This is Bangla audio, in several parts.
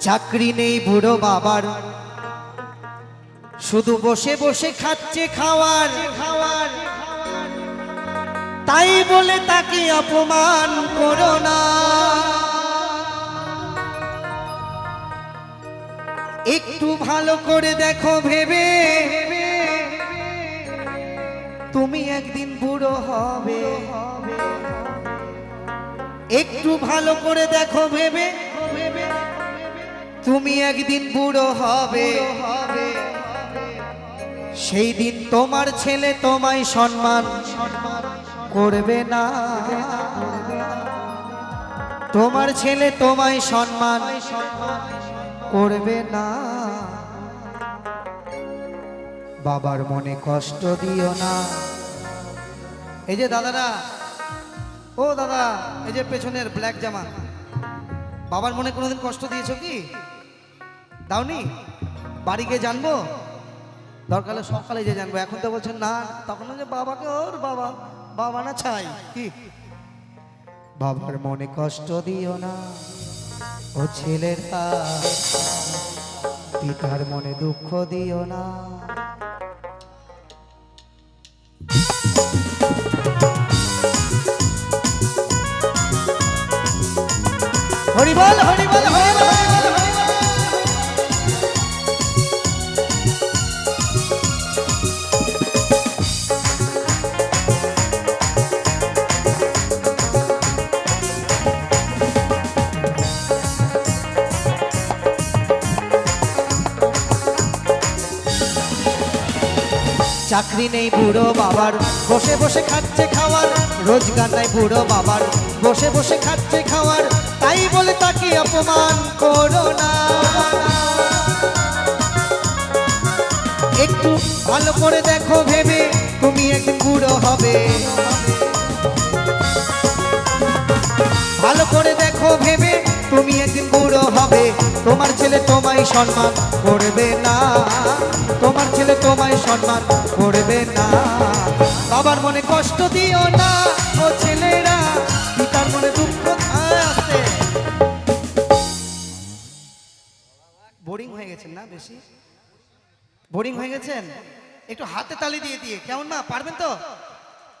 চাকরি নেই বুড়ো বাবার। শুধু বসে বসে খাচ্ছে খাওয়ার। খাওয়ার তাই বলে তাকে অপমান করো না। একটু ভালো করে দেখো ভেবে। তুমি একদিন বুড়ো হবে। একটু ভালো করে দেখো ভেবে। তুমি একদিন বুড়ো হবে। সেই দিন তোমার ছেলে তোমায় সম্মান করবে না। তোমার ছেলে তোমায় সম্মান করবে না। বাবার মনে কষ্ট দিও না। এই যে দাদারা, ও দাদা, এই যে পেছনের ব্ল্যাক জামা, বাবার মনে কোনোদিন কষ্ট দিয়েছ কি? দাওনি, বাড়ি গিয়ে জানব? দরকার সকালে যে জানব। এখন তো বলছেন না, তখন যে বাবাকে ওর বাবা বাবা না চাই কি? বাবার মনে কষ্ট দিও না, ও ছেলেরা পিতার মনে দুঃখ দিও না। হরিবল হরিবল হরিবল চাকরি নেই বুড়ো বাবার। বসে বসে খাচ্ছে খাওয়ার, রোজগার নাই বুড়ো বাবার। বসে বসে খাচ্ছে খাওয়ার, তাই বলে তাকে অপমান করো না। একটু ভালো করে দেখো ভেবে, তুমি একদিন বুড়ো হবে। ভালো করে দেখো ভেবে তোমার ছেলে তোমায় সম্মান করবে না। তোমার ছেলে তোমায় সম্মান করবে না। বাবার মনে কষ্ট দিও না ও ছেলেরা, পিতার মনে দুঃখ আছে। বোরিং হয়ে গেছেন না বেশি? বোরিং হয়ে গেছেন? একটু হাতে তালি দিয়ে দিয়ে, কেমন না পারবেন তো?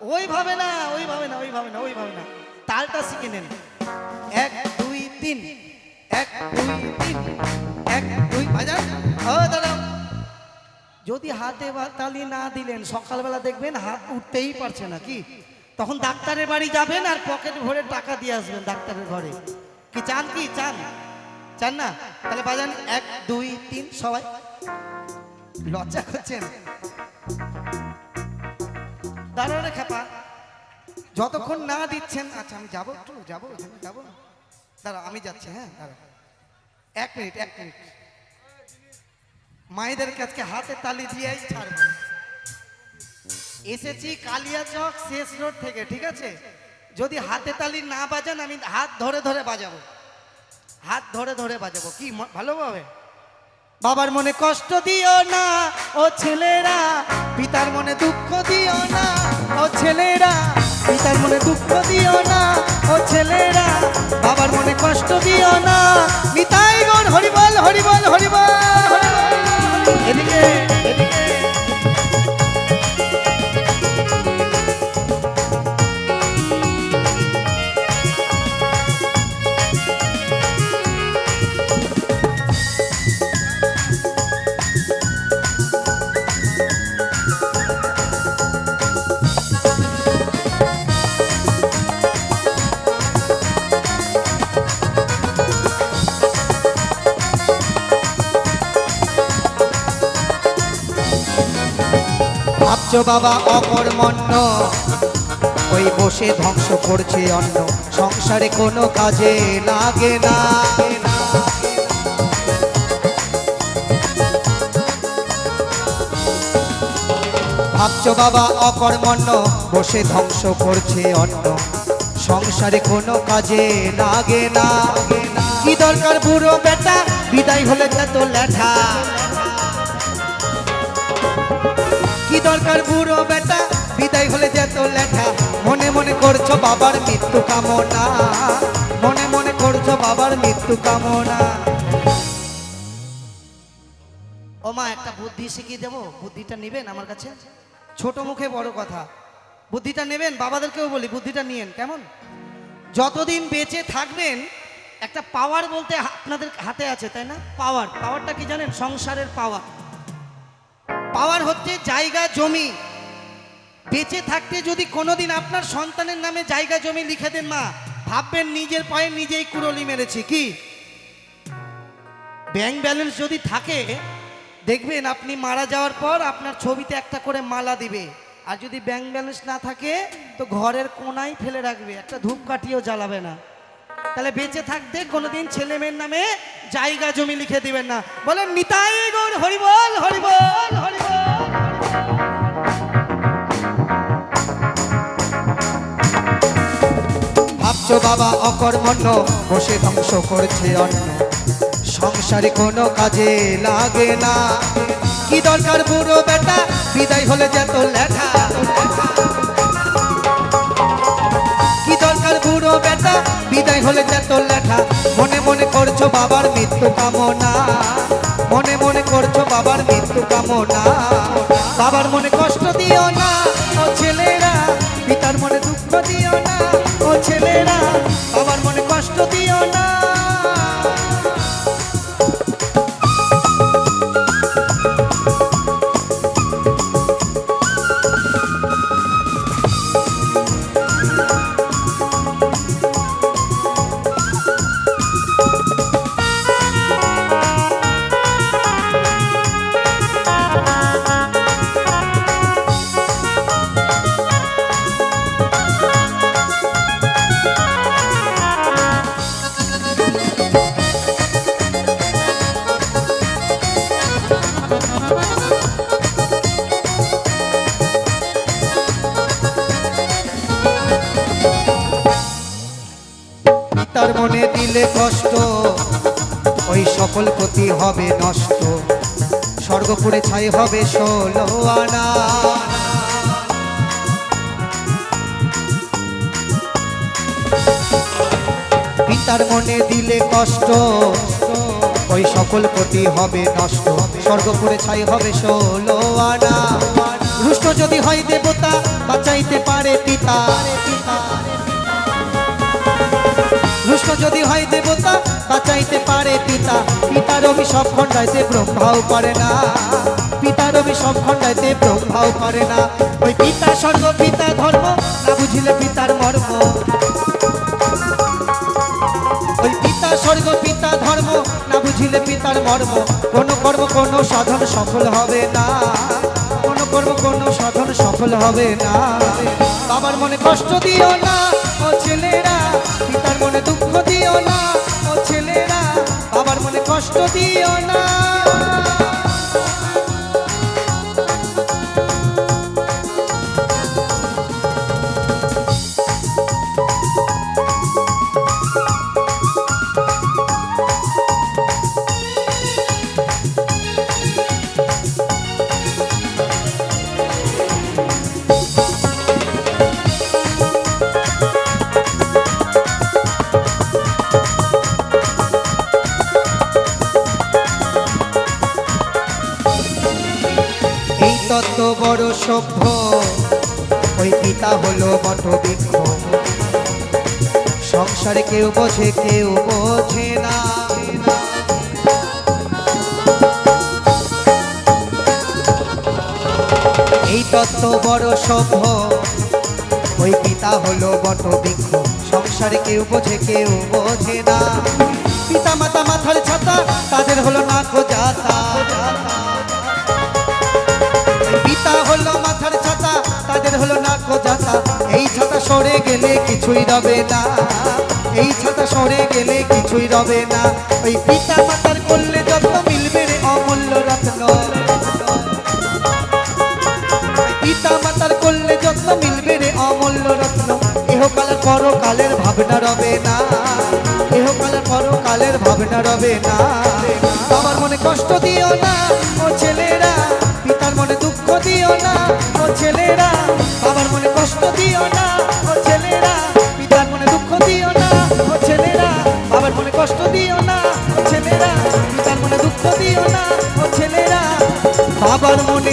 ওইভাবে না ওইভাবে না ওইভাবে না ওইভাবে না। তালটা শিখে নেন। এক, দুই, তিন। এক এক দাদা যদি হাতে তালি না দিলেন, সকালবেলা দেখবেন হাত উঠতেই পারছে না, কি? তখন ডাক্তারের বাড়ি যাবেন আর পকেট ভরে টাকা দিয়ে আসবেন ডাক্তারের ঘরে। কি চান কি চান? চান না? তাহলে বাজান, এক, দুই, তিন, সবাই। লজ্জা করছেন? দাঁড়াও রে খেপা। যতক্ষণ না দিচ্ছেন আচ্ছা আমি যাব একটু, যাব যাব দাঁড়া আমি যাচ্ছি হ্যাঁ দাঁড়া এক মিনিট এক মিনিট। মায়েদেরকে আজকে হাতে তালি দিয়েই ছাড়বো। এসেছি কালিয়াচক শেষ রোড থেকে, ঠিক আছে? যদি হাতে তালি না বাজান, আমি হাত ধরে ধরে বাজাবো। হাত ধরে ধরে বাজাবো। কি ভালোভাবে বাবার মনে কষ্ট দিও না, ও ছেলেরা। পিতার মনে দুঃখ দিও না, ও ছেলেরা। পিতার মনে দুঃখ দিও না, ও ছেলেরা। বাবার মনে কষ্ট দিও না। নিতাই গণ হরিবল হরিবল হরিবল এদিকে ভাবছ বাবা অকর্মণ্য। ওই বসে ধ্বংস করছে অন্ন। সংসারে কোনো কাজে লাগে না। ভাবছ বাবা অকর্মণ্য, বসে ধ্বংস করছে অন্ন। সংসারে কোনো কাজে লাগে না। কি দরকার বুড়ো বেটা? বিদায় হলে যত লেঠা। কি দরকার বুড়ো বেটা? বিদায় হলে যেত লেখা। মনে মনে করছ বাবার মৃত্যু কামনা। মনে মনে করছ বাবার মৃত্যু কামনা। মা একটা বুদ্ধি শিখিয়ে দেবো? বুদ্ধিটা নেবেন আমার কাছে? ছোট মুখে বড় কথা। বুদ্ধিটা নেবেন? বাবাদেরকেও বলি, বুদ্ধিটা নিয়েন, কেমন? যতদিন বেঁচে থাকবেন, একটা পাওয়ার বলতে আপনাদের হাতে আছে, তাই না? পাওয়ার পাওয়ারটা কি জানেন? সংসারের পাওয়ার পাওয়ার হচ্ছে জায়গা, জমি। বেঁচে থাকতে যদি কোনোদিন আপনার সন্তানের নামে জায়গা, জমি লিখে দেন মা, ভাববেন নিজের পায়ে নিজেই কুড়লি মেরেছি, কি? ব্যাংক ব্যালেন্স যদি থাকে, দেখবেন আপনি মারা যাওয়ার পর আপনার ছবিতে একটা করে মালা দিবে। আর যদি ব্যাংক ব্যালেন্স না থাকে, তো ঘরের কোনায় ফেলে রাখবে, একটা ধূপকাঠিও জ্বালাবে না। তাহলে বেঁচে থাকতে কোনোদিন ছেলে মেয়ের নামে জায়গা জমি লিখে দিবেন না। বলেন, নিতাই গৌর, হরিবল হরিবল হরিবল। ভাবছ বাবা অকর্মণ্য, বসে ধ্বংস করছে অন্ন। সংসারে কোনো কাজে লাগে না। কি দরকার বুড়ো বেটা? বিদায় হলে যেত লেখা বিদায় হলে যেত লেখা মনে মনে করছ বাবার মৃত্যু কামনা। মনে মনে করছ বাবার মৃত্যু কামনা। বাবার মনে দিলে কষ্ট, ওই সকল ক্ষতি হবে নষ্ট। স্বর্গপুরে ছাই হবে ষোলো আনা। পিতার মনে দিলে কষ্ট, ওই সকল ক্ষতি হবে নষ্ট। স্বর্গপুরে ছাই হবে ষোলো আনা। রুষ্ট যদি হয় দেবতা, বাঁচাইতে পারে পিতা। যদি হয় দেবতা, বাঁচাইতে পারে পিতা। পিতার অভিশপ খণ্ডাইতে ব্রহ্মাও পারে না। পিতার অভিশপ খণ্ডাইতে ব্রহ্মাও পারে না। ওই পিতা স্বর্গ পিতা ধর্ম, না বুঝিলে পিতার মর্ম। ওই পিতা স্বর্গ পিতা ধর্ম, না বুঝিলে পিতার মর্ম। কোন কর্ম, কোন সাধন সফল হবে না। কোন কর্ম, কোন সাধন সফল হবে না। বাবার মনে কষ্ট দিও না, ও ছেলেরা। পিতার মনে দুঃখ দিও না ও ছেলেরা বাবার মনে কষ্ট দিও না। সংসারে কেউ বোঝে কেউ বোঝে না। এই তত্ত্ব বড় সভ্য। ওই পিতা হলো বটবৃক্ষ সংসারে কেউ বোঝে কেউ বোঝে না। পিতা মাতা মাথার ছাতা, তাদের হলো না খোঁজাতা সরে গেলে কিছুই রবে না। এই ছাতা সরে গেলে কিছুই রবে না। ওই পিতা মাতার করলে যত্ন মিলবে রে অমূল্য রত্ন। পিতা মাতার করলে যত্ন মিলবে রে অমূল্য রত্ন। এহকাল পরকালের ভাবনা রবে না। এহকাল পরকালের ভাবনা রবে না। বাবার মনে কষ্ট দিও না ও ছেলেরা। পিতার মনে দুঃখ দিও না ও ছেলেরা। বাবার মনে কষ্ট দিও না বাবার মনে